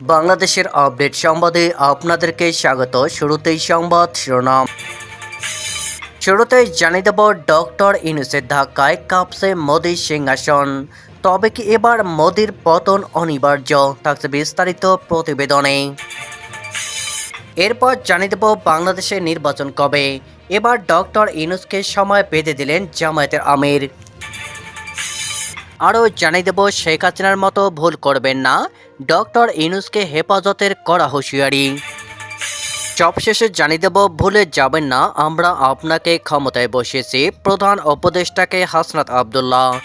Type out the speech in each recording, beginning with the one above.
বাংলাদেশের আপডেট সংবাদে আপনাদেরকে স্বাগত। শুরুতেই সংবাদ শিরোনাম। শুরুতেই জানিয়ে দেব, ডক্টর ইনুসের ধাক্কায় কাঁপছে মোদীর সিংহাসন। তবে কি এবার মোদীর পতন অনিবার্য? থাকছে বিস্তারিত প্রতিবেদনে। এরপর জানিয়ে দেব বাংলাদেশের নির্বাচন কবে? এবার ডক্টর ইনুসকে সময় বেঁধে দিলেন জামায়াতের আমির। আরও জানিয়ে দেব, শেখ হাসিনার মতো ভুল করবেন না। ডক্টর ইনুসকে হেফাজতের করা হুঁশিয়ারি। সবশেষে জানিয়ে দেব, ভুলে যাবেন না, আমরা আপনাকে ক্ষমতায় বসিয়েছি, প্রধান উপদেষ্টাকে হাসনাত আবদুল্লাহ।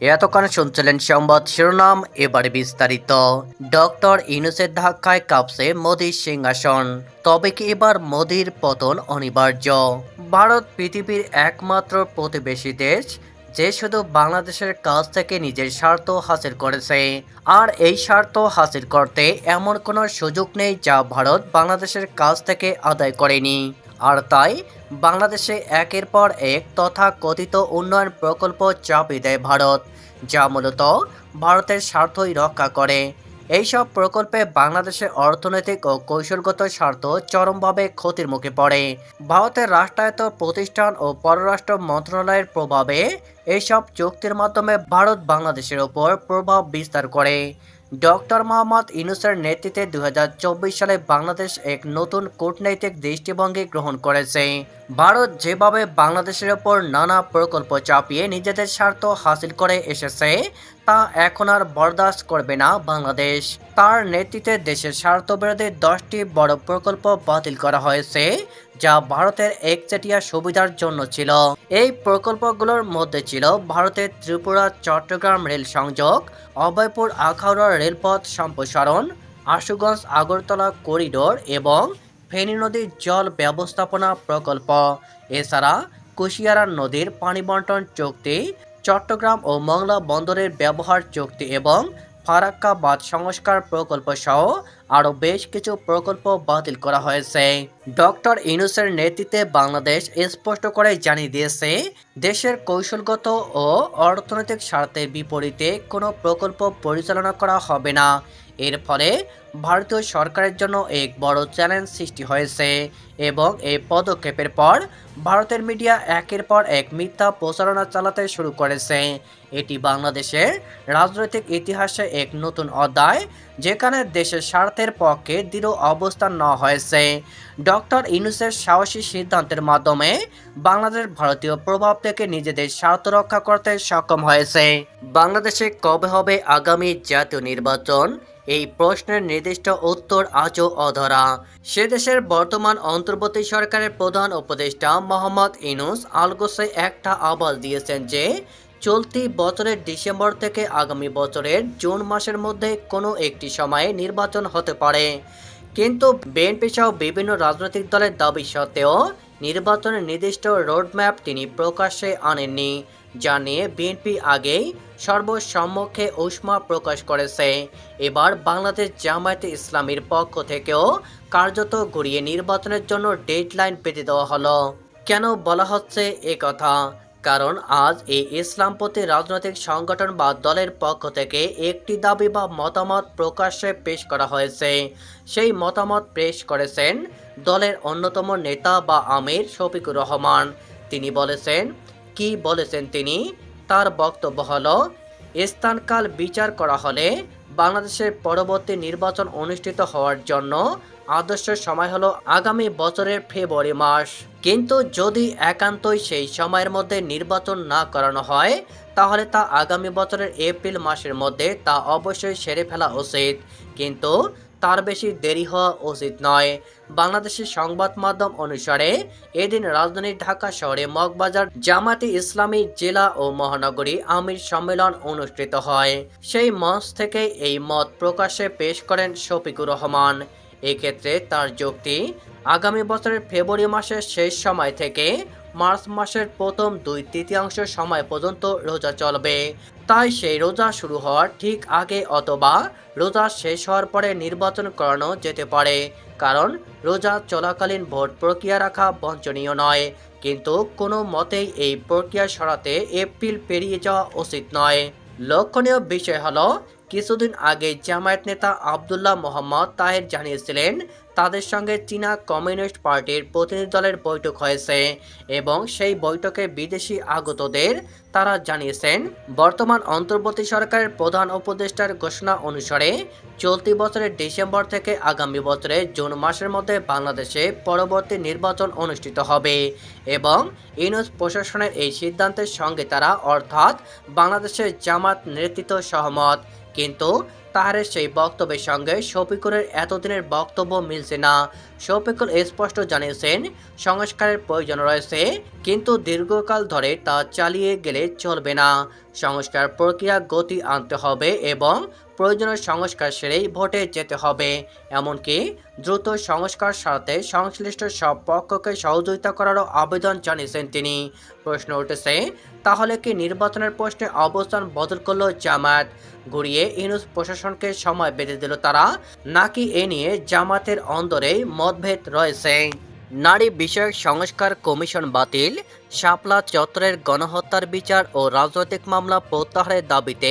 এতক্ষণ শুনছিলেন সংবাদ শিরোনাম, এবারে বিস্তারিত। ডক্টর ইনুসের ধাক্কায় কাঁপছে মোদীর সিংহাসন। তবে কি এবার মোদীর পতন অনিবার্য? ভারত পৃথিবীর একমাত্র প্রতিবেশী দেশ যে শুধু বাংলাদেশের কাছ থেকে নিজের স্বার্থ হাসিল করেছে, আর এই স্বার্থ হাসিল করতে এমন কোনো সুযোগ নেই যা ভারত বাংলাদেশের কাছ থেকে আদায় করেনি। আর তাই, বাংলাদেশে একের পর এক তথা কথিত উন্নয়ন প্রকল্প চাপিয়ে দেয় ভারত, যা মূলত ভারতের স্বার্থই রক্ষা করে। এইসব প্রকল্পে বাংলাদেশের অর্থনৈতিক ও কৌশলগত স্বার্থ চরমভাবে ক্ষতির মুখে পড়ে। ভারতের রাষ্ট্রায়ত্ত প্রতিষ্ঠান ও পররাষ্ট্র মন্ত্রণালয়ের প্রভাবে এইসব চুক্তির মাধ্যমে ভারত বাংলাদেশের ওপর প্রভাব বিস্তার করে। ডক্টর মোহাম্মদ ইউনুসের নেতৃত্বে দুই হাজার চব্বিশ সালে বাংলাদেশ এক নতুন কূটনৈতিক দৃষ্টিভঙ্গি গ্রহণ করেছে। ভারত যেভাবে বাংলাদেশের ওপর নানা প্রকল্প চাপিয়ে নিজেদের স্বার্থ হাসিল করে এসেছে তা এখন আর বরদাস্ত করবে না বাংলাদেশ। তার নেতৃত্বে দেশের স্বার্থবিরোধী দশটি বড় প্রকল্প বাতিল করা হয়েছে, যা ভারতের একচেটিয়া সুবিধার জন্য ছিল। এই প্রকল্পগুলোর মধ্যে ছিল ভারতের ত্রিপুরা, চট্টগ্রাম রেল সংযোগ, অভয়পুর, আখাউড়া রেলপথ সম্প্রসারণ, আশুগঞ্জ, আগরতলা করিডোর এবং ফেনী নদীর জল ব্যবস্থাপনা প্রকল্প। এছাড়া কুশিয়ারা নদীর পানি বন্টন চুক্তি চট্টগ্রাম ও মংলা বন্দরের ব্যবহার চুক্তি এবং ফারাক্কা বাঁধ সংস্কার প্রকল্প সহ আরও বেশ কিছু প্রকল্প বাতিল করা হয়েছে। ডক্টর ইনুসের নেতৃত্বে বাংলাদেশ স্পষ্ট করে জানিয়ে দিয়েছে, দেশের কৌশলগত ও অর্থনৈতিক স্বার্থের বিপরীতে কোনো প্রকল্প পরিচালনা করা হবে না। এর ফলে ভারতীয় সরকারের জন্য এক বড় চ্যালেঞ্জ সৃষ্টি হয়েছে এবং এই পদক্ষেপের পর ভারতের মিডিয়া একের পর এক মিথ্যা প্রচারণা চালাতে শুরু করেছে। এটি বাংলাদেশের রাজনৈতিক ইতিহাসে এক নতুন অধ্যায় যেখানে দেশের স্বার্থের পক্ষে দৃঢ় অবস্থান নেওয়া হয়েছে। ডক্টর ইনুসের সাহসী সিদ্ধান্তের মাধ্যমে বাংলাদেশ ভারতীয় প্রভাব থেকে নিজেদের স্বার্থ রক্ষা করতে সক্ষম হয়েছে। বাংলাদেশে কবে হবে আগামী জাতীয় নির্বাচন? এই প্রশ্নের নির্দিষ্ট উত্তর আজও অধরা। সে দেশের বর্তমান অন্তর্বর্তী সরকারের প্রধান উপদেষ্টা মোহাম্মদ ইনুস আলগোসে একটা আবাস দিয়েছেন যে, চলতি বছরের ডিসেম্বর থেকে আগামী বছরের জুন মাসের মধ্যে কোনো একটি সময়ে নির্বাচন হতে পারে। কিন্তু বিএনপি সহ বিভিন্ন রাজনৈতিক দলের দাবি সত্ত্বেও নির্বাচনের নির্দিষ্ট রোডম্যাপ তিনি প্রকাশ্যে আনেননি, যা নিয়ে বিএনপি আগেই সর্বসম্মুখে উষ্মা প্রকাশ করেছে। এবার বাংলাদেশ জামায়াতে ইসলামীর পক্ষ থেকেও কার্যত ঘুরিয়ে নির্বাচনের জন্য ডেডলাইন পেতে দেওয়া হলো। কেন বলা হচ্ছে কথা? কারণ আজ এই ইসলামপন্থী রাজনৈতিক সংগঠন বা দলের পক্ষ থেকে একটি দাবি বা মতামত প্রকাশ্যে পেশ করা হয়েছে। সেই মতামত পেশ করেছেন দলের অন্যতম নেতা বা আমির শফিকুর রহমান। তিনি বলেছেন, কি বলেছেন তিনি? তার বক্তব্য হল, স্থানকাল বিচার করা হলে বাংলাদেশের পরবর্তী নির্বাচন অনুষ্ঠিত হওয়ার জন্য আদর্শ সময় হলো আগামী বছরের ফেব্রুয়ারি মাস কিন্তু যদি একান্তই সেই সময়ের মধ্যে নির্বাচন না করানো হয়, তাহলে তা আগামী বছরের এপ্রিল মাসের মধ্যে তা অবশ্যই সেরে ফেলা উচিত। কিন্তু তার বেশি দেরি হওয়া উচিত নয়। বাংলাদেশের সংবাদ মাধ্যম অনুসারে, এদিন রাজধানী ঢাকা শহরে মগবাজার জামাতি ইসলামী জেলা ও মহানগরী আমির সম্মেলন অনুষ্ঠিত হয়। সেই মঞ্চ থেকে এই মত প্রকাশে পেশ করেন শফিকুর রহমান। এক্ষেত্রে তার যুক্তি, আগামী বছরের ফেব্রুয়ারি মাসের শেষ সময় থেকে মার্চ মাসের প্রথম দুই তৃতীয়াংশ সময় পর্যন্ত রোজা চলবে। তাই সেই রোজা শুরু হওয়ার ঠিক আগে অথবা রোজা শেষ হওয়ার পরে নির্বাচন করানো যেতে পারে। কারণ রোজা চলাকালীন ভোট প্রক্রিয়া রাখা বঞ্চনীয় নয়। কিন্তু কোনো মতেই এই প্রক্রিয়া সরাতে এপ্রিল পেরিয়ে যাওয়া উচিত নয়। লক্ষণীয় বিষয় হলো কিছুদিন আগে জামায়াত নেতা আবদুল্লাহ মোহাম্মদ তাহের জানিয়েছিলেন, তাদের সঙ্গে চীনা কমিউনিস্ট পার্টির প্রতিনিধি দলের বৈঠক হয়েছে এবং সেই বৈঠকে বিদেশি আগতদের তারা জানিয়েছেন, বর্তমান অন্তর্বর্তী সরকারের প্রধান উপদেষ্টার ঘোষণা অনুসারে চলতি বছরের ডিসেম্বর থেকে আগামী বছরের জুন মাসের মধ্যে বাংলাদেশে পরবর্তী নির্বাচন অনুষ্ঠিত হবে এবং ইউনুস প্রশাসনের এই সিদ্ধান্তের সঙ্গে তারা অর্থাৎ বাংলাদেশের জামাত নেতৃত্ব সহমত। কিন্তু তাহারের সেই বক্তব্যের সঙ্গে শফিকুরের এতদিনের বক্তব্য মিলছে না। শফিকুল স্পষ্ট জানিয়েছেন, সংস্কারের প্রয়োজন রয়েছে, কিন্তু দীর্ঘকাল ধরে তা চালিয়ে গেলে চলবে না। সংস্কার প্রক্রিয়া গতি আনতে হবে এবং প্রয়োজনীয় সংস্কার সেরেই ভোটে যেতে হবে। এমনকি দ্রুত সংস্কার সারাতে সংশ্লিষ্ট সব পক্ষকে সহযোগিতা করারও আবেদন জানিয়েছেন তিনি। প্রশ্ন উঠেছে, তাহলে কি নির্বাচনের প্রশ্নে অবস্থান বদল করল জামায়াত? ঘুরিয়ে ইউনুস প্রশাসনকে সময় বেঁধে দিল তারা, নাকি এ নিয়ে জামাতের অন্দরেই মতভেদ রয়েছে? নারী বিষয়ক সংস্কার কমিশন বাতিল। শাপলা চত্বরের গণহত্যার বিচার ও রাজনৈতিক মামলা প্রত্যাহারের দাবিতে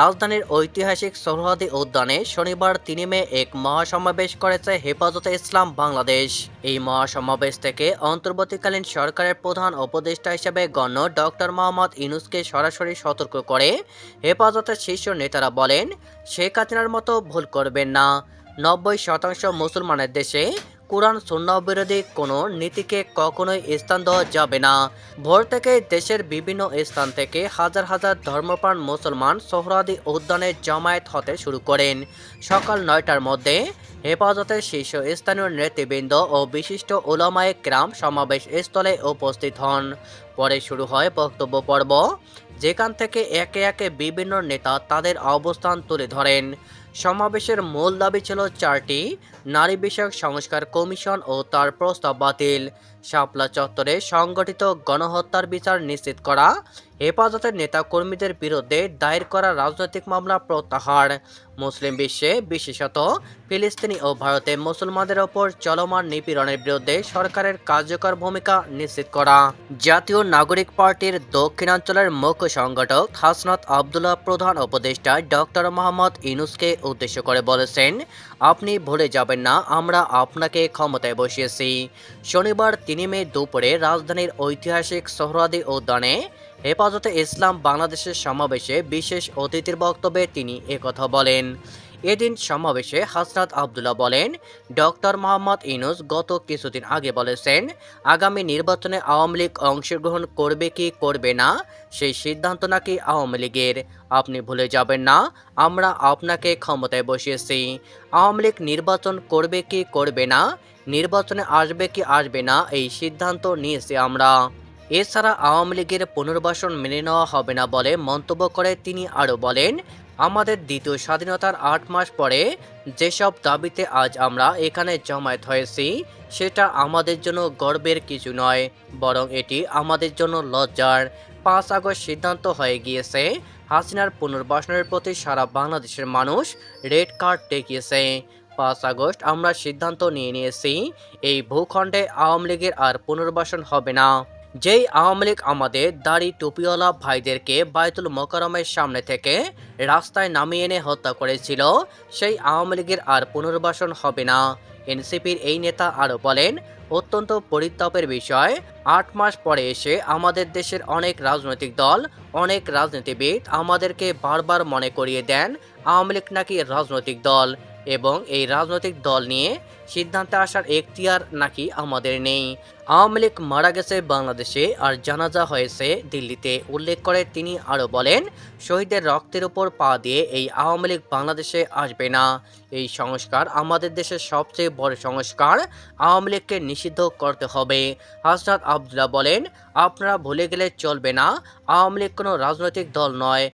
রাজধানীর ঐতিহাসিক সরহাদি উদ্যানে শনিবার তিনি মে এক মহাসমাবেশ করেছে হেফাজতে ইসলাম বাংলাদেশ। এই মহাসমাবেশ থেকে অন্তর্বর্তীকালীন সরকারের প্রধান উপদেষ্টা হিসেবে গণ্য ডক্টর মোহাম্মদ ইনুসকে সরাসরি সতর্ক করে হেফাজতের শীর্ষ নেতারা বলেন, শেখ হাসিনার মতো ভুল করবেন না। নব্বই শতাংশ মুসলমানের দেশে কোরআন বিরোধী কোনো নীতিকে কখনোই স্থান দেওয়া যাবে না। ভোর থেকে দেশের বিভিন্ন স্থান থেকে হাজার হাজার ধর্মপ্রাণ মুসলমান সোহরাদি উদ্যানে জমায়েত হতে শুরু করেন। সকাল নয়টার মধ্যে হেফাজতের শীর্ষ স্থানীয় নেতৃবৃন্দ ও বিশিষ্ট ওলামায়ে গ্রাম সমাবেশ স্থলে উপস্থিত হন। পরে শুরু হয় বক্তব্য পর্ব, যেখান থেকে একে একে বিভিন্ন নেতা তাদের অবস্থান তুলে ধরেন। সমাবেশের মূল দাবি ছিল চারটি নারী বিষয়ক সংস্কার কমিশন ও তার প্রস্তাব বাতিল। শাপলা চত্বরে সংগঠিত গণহত্যার বিচার নিশ্চিত করা, হেফাজতের নেতাকর্মীদের বিরুদ্ধে দায়ের করা রাজনৈতিক মামলা প্রত্যাহার। মুসলিম বিশ্বে বিশেষত ফিলিস্তিনি ও ভারতে মুসলমানদের ওপর চলমান নিপীড়নের বিরুদ্ধে সরকারের কার্যকর ভূমিকা নিশ্চিত করা। জাতীয় নাগরিক পার্টির দক্ষিণাঞ্চলের মুখ্য সংগঠক হাসনাত আবদুল্লাহ প্রধান উপদেষ্টা ডক্টর মোহাম্মদ ইনুসকে উদ্দেশ্য করে বলেছেন আপনি ভুলে যাবেন না, আমরা আপনাকে ক্ষমতায় বসিয়েছি। শনিবার তিনি মে দুপুরে রাজধানীর ঐতিহাসিক সোহরাদি উদ্যানে হেফাজতে ইসলাম বাংলাদেশের সমাবেশে বিশেষ অতিথির বক্তব্যে তিনি একথা বলেন। এদিন সমাবেশে হাসনাত আবদুল্লাহ বলেন, ডক্টর মোহাম্মদ ইনুস গত কিছুদিন আগে বলেছেন, আগামী নির্বাচনে আওয়ামী লীগ অংশগ্রহণ করবে কি করবে না, সেই সিদ্ধান্ত নাকি আওয়ামী লীগের। আপনি ভুলে যাবেন না, আমরা আপনাকে ক্ষমতায় বসিয়েছি। আওয়ামী লীগ নির্বাচন করবে কি করবে না, নির্বাচনে আসবে কি আসবে না, এই সিদ্ধান্ত নিয়েছি আমরা। এছাড়া আওয়ামী লীগের পুনর্বাসন মেনে নেওয়া হবে না বলে মন্তব্য করে তিনি আরও বলেন আমাদের দ্বিতীয় স্বাধীনতার আট মাস পরে যেসব দাবিতে আজ আমরা এখানে জমায়েত হয়েছি, সেটা আমাদের জন্য গর্বের কিছু নয়, বরং এটি আমাদের জন্য লজ্জার। পাঁচ আগস্ট সিদ্ধান্ত হয়ে গিয়েছে, হাসিনার পুনর্বাসনের প্রতি সারা বাংলাদেশের মানুষ রেড কার্ড দেখিয়েছে। পাঁচ আগস্ট আমরা সিদ্ধান্ত নিয়ে নিয়েছি, এই ভূখণ্ডে আওয়ামী লীগের আর পুনর্বাসন হবে না। যেই আওয়ামী লীগ আমাদের দাড়ি টুপিওয়ালা ভাইদেরকে বায়তুল মোকারমের সামনে থেকে রাস্তায় নামিয়ে এনে হত্যা করেছিল, সেই আওয়ামী লীগের আর পুনর্বাসন হবে না। এনসিপির এই নেতা আরও বলেন, অত্যন্ত পরিতাপের বিষয়, আট মাস পরে এসে আমাদের দেশের অনেক রাজনৈতিক দল, অনেক রাজনীতিবিদ আমাদেরকে বারবার মনে করিয়ে দেন আওয়ামী লীগ নাকি রাজনৈতিক দল। এবং এই রাজনৈতিক দল নিয়ে সিদ্ধান্তে আসার এখতিয়ার নাকি আমাদের নেই। আওয়ামী লীগ মারা গেছে বাংলাদেশে আর জানাজা হয়েছে দিল্লিতে। উল্লেখ করে তিনি আরও বলেন শহীদের রক্তের উপর পা দিয়ে এই আওয়ামী লীগ বাংলাদেশে আসবে না। এই সংস্কার আমাদের দেশের সবচেয়ে বড় সংস্কার। আওয়ামী লীগকে নিষিদ্ধ করতে হবে। হাসনাত আবদুল্লাহ বলেন, আপনারা ভুলে গেলে চলবে না। আওয়ামী লীগ কোনো রাজনৈতিক দল নয়।